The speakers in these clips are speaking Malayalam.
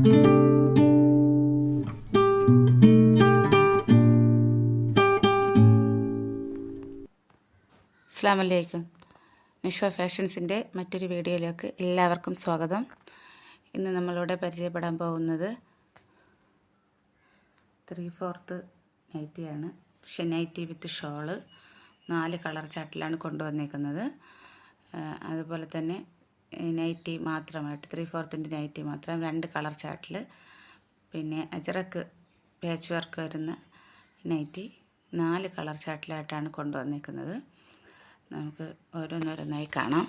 അസ്ലാമലൈക്കും നിഷ്വ ഫാഷൻസിന്റെ മറ്റൊരു വീഡിയോയിലേക്ക് എല്ലാവർക്കും സ്വാഗതം. ഇന്ന് നമ്മളിവിടെ പരിചയപ്പെടാൻ പോകുന്നത് ത്രീ ഫോർത്ത് നൈറ്റിയാണ് പക്ഷെ നൈറ്റി വിത്ത് ഷോൾ നാല് കളർ ചാട്ടിലാണ് കൊണ്ടുവന്നേക്കുന്നത്. അതുപോലെ തന്നെ നൈറ്റി മാത്രമായിട്ട് ത്രീ ഫോർത്തിന്റെ നൈറ്റി മാത്രം രണ്ട് കളർ ചാട്ടിൽ പിന്നെ അജറക്ക് പാച്ച് വർക്ക് വരുന്ന നൈറ്റി നാല് കളർ ചാട്ടിലായിട്ടാണ് കൊണ്ടുവന്നിരിക്കുന്നത് നമുക്ക് ഓരോന്നോരോന്നായി കാണാം.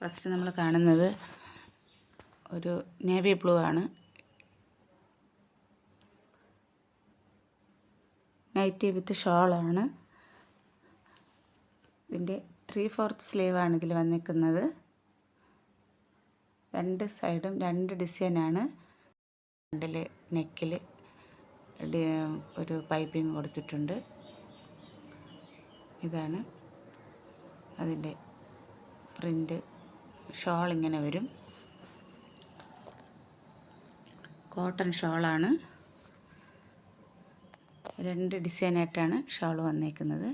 ഫസ്റ്റ് നമ്മൾ കാണുന്നത് ഒരു നേവി ബ്ലൂ ആണ്. നൈറ്റി വിത്ത് ഷോളാണ്. ഇതിന്റെ ത്രീ ഫോർത്ത് സ്ലീവാണ് ഇതിൽ വന്നിരിക്കുന്നത്. രണ്ട് സൈഡും രണ്ട് ഡിസൈനാണ്. ഫ്രണ്ടിൽ നെക്കിൽ ഒരു പൈപ്പിംഗ് കൊടുത്തിട്ടുണ്ട്. ഇതാണ് അതിന്റെ പ്രിന്റ് ഷോൾ ഇങ്ങനെ വരും. കോട്ടൺ ഷോളാണ്. രണ്ട് ഡിസൈനായിട്ടാണ് ഷോൾ വന്നേക്കുന്നത്.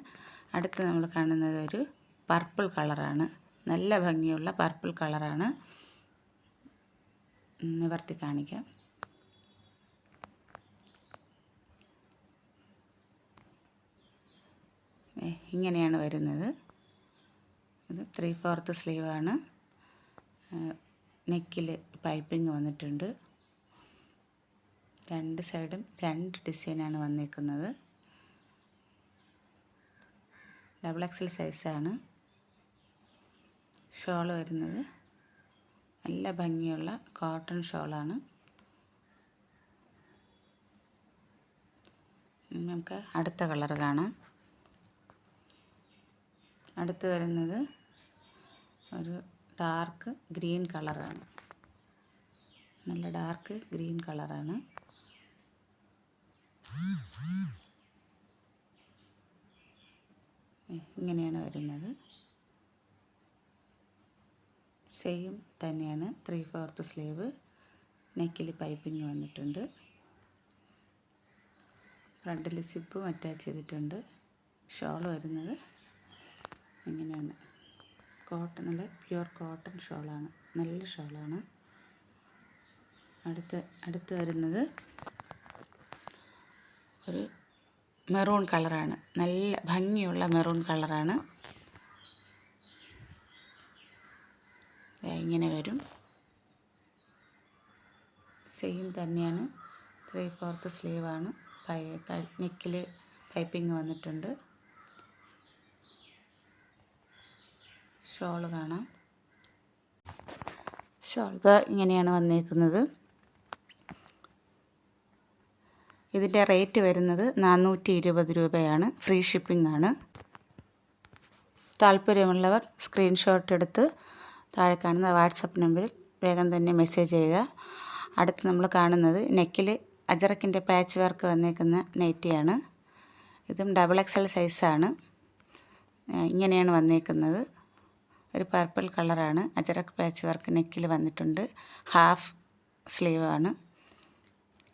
അടുത്ത് നമ്മൾ കാണുന്നത് ഒരു പർപ്പിൾ കളറാണ്. നല്ല ഭംഗിയുള്ള പർപ്പിൾ കളറാണ്. നിവർത്തി കാണിക്കാം. ഇങ്ങനെയാണ് വരുന്നത്. ഇത് ത്രീ ഫോർത്ത് സ്ലീവാണ്. നെക്കിൽ പൈപ്പിംഗ് വന്നിട്ടുണ്ട്. രണ്ട് സൈഡും രണ്ട് ഡിസൈനാണ് വന്നിരിക്കുന്നത് ഡബിൾ എക്സൽ സൈസാണ് ഷോൾ വരുന്നത്. നല്ല ഭംഗിയുള്ള കോട്ടൺ ഷോളാണ് നമുക്ക് അടുത്ത കളർ കാണാം. അടുത്ത് വരുന്നത് ഒരു ഡാർക്ക് ഗ്രീൻ കളറാണ്. നല്ല ഡാർക്ക് ഗ്രീൻ കളറാണ്. ഇങ്ങനെയാണ് വരുന്നത്. സെയിം തന്നെയാണ്. ത്രീ ഫോർത്ത് സ്ലീവ് നെക്കിൽ പൈപ്പിംഗ് വന്നിട്ടുണ്ട്. ഫ്രണ്ടിൽ സിപ്പും അറ്റാച്ച് ചെയ്തിട്ടുണ്ട്. ഷോൾ വരുന്നത് ഇങ്ങനെയാണ്. കോട്ടൺ നല്ല പ്യുവർ കോട്ടൺ ഷോളാണ് നല്ല ഷോളാണ് അടുത്ത് അടുത്ത് വരുന്നത് ഒരു മെറൂൺ കളറാണ്. നല്ല ഭംഗിയുള്ള മെറൂൺ കളറാണ്. ഇങ്ങനെ വരും. സെയിം തന്നെയാണ്. ത്രീ ഫോർത്ത് സ്ലീവാണ് നെക്കിൽ പൈപ്പിംഗ് വന്നിട്ടുണ്ട്. ഷോൾ കാണാം. ഷോൾ ഇങ്ങനെയാണ് വന്നേക്കുന്നത്. ഇതിന്റെ റേറ്റ് വരുന്നത് നാനൂറ്റി ഇരുപത് രൂപയാണ്. ഫ്രീ ഷിപ്പിംഗ് ആണ്. താല്പര്യമുള്ളവർ സ്ക്രീൻഷോട്ട് എടുത്ത് താഴെ കാണുന്ന വാട്സപ്പ് നമ്പറിൽ വേഗം തന്നെ മെസ്സേജ് ചെയ്യുക. അടുത്ത് നമ്മൾ കാണുന്നത് നെക്കിൽ അജറക്കിന്റെ പാച്ച് വർക്ക് വന്നേക്കുന്ന നെറ്റിയാണ്. ഇതും ഡബിൾ എക്സൽ സൈസാണ്. ഇങ്ങനെയാണ് വന്നേക്കുന്നത്. ഒരു പർപ്പിൾ കളറാണ്. അജറക്ക് പാച്ച് വർക്ക് നെക്കിൽ വന്നിട്ടുണ്ട്. ഹാഫ് സ്ലീവാണ്.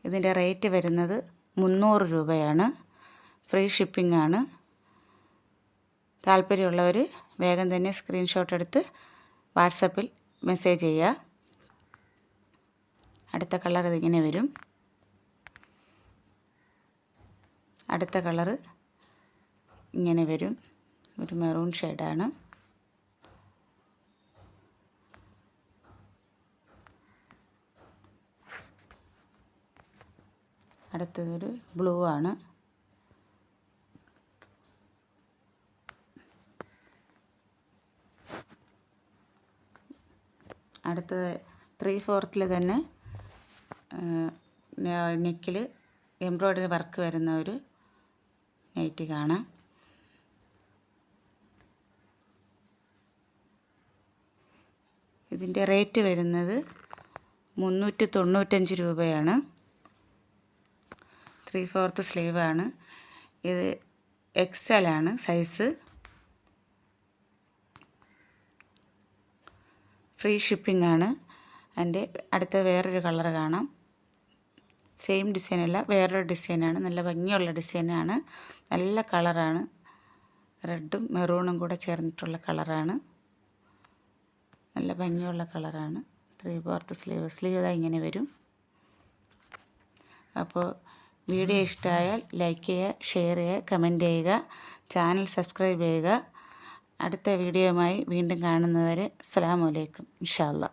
ഇതിന്റെ റേറ്റ് വരുന്നത് മുന്നൂറ് രൂപയാണ്. ഫ്രീ ഷിപ്പിംഗ് ആണ്. താല്പര്യമുള്ളവർ വേഗം തന്നെ സ്ക്രീൻഷോട്ട് എടുത്ത് വാട്സപ്പിൽ മെസ്സേജ് ചെയ്യുക. അടുത്ത കളർ ഇതിങ്ങനെ വരും. അടുത്ത കളറ് ഇങ്ങനെ വരും. ഒരു മെറൂൺ ഷെയ്ഡാണ്. അടുത്തതൊരു ബ്ലൂ ആണ്. അടുത്തത് ത്രീ ഫോർത്തിൽ തന്നെ നെക്കിൽ എംബ്രോയ്ഡറി വർക്ക് വരുന്ന ഒരു നൈറ്റ് കാണാം. ഇതിന്റെ റേറ്റ് വരുന്നത് മുന്നൂറ്റി തൊണ്ണൂറ്റഞ്ച് രൂപയാണ്. ത്രീ ഫോർത്ത് ആണ്. ഇത് എക്സ് എൽ ആണ് സൈസ് ഫ്രീ ഷിപ്പിംഗ് ആണ്. അതിന്റെ അടുത്ത വേറൊരു കളർ കാണാം. സെയിം ഡിസൈൻ ഡിസൈനല്ല വേറൊരു ഡിസൈനാണ് നല്ല ഭംഗിയുള്ള ഡിസൈനാണ് നല്ല കളറാണ് റെഡും മെറൂണും കൂടെ ചേർന്നിട്ടുള്ള കളറാണ് നല്ല ഭംഗിയുള്ള കളറാണ് ത്രീ ഫോർത്ത് സ്ലീവ് സ്ലീവ് ഇങ്ങനെ വരും. അപ്പോൾ വീഡിയോ ഇഷ്ടമായാൽ ലൈക്ക് ചെയ്യുക ഷെയർ ചെയ്യുക കമന്റ് ചെയ്യുക ചാനൽ സബ്സ്ക്രൈബ് ചെയ്യുക. അടുത്ത വീഡിയോയുമായി വീണ്ടും കാണുന്നവരെ അസ്സാമലൈക്കും ഇൻഷാല്ല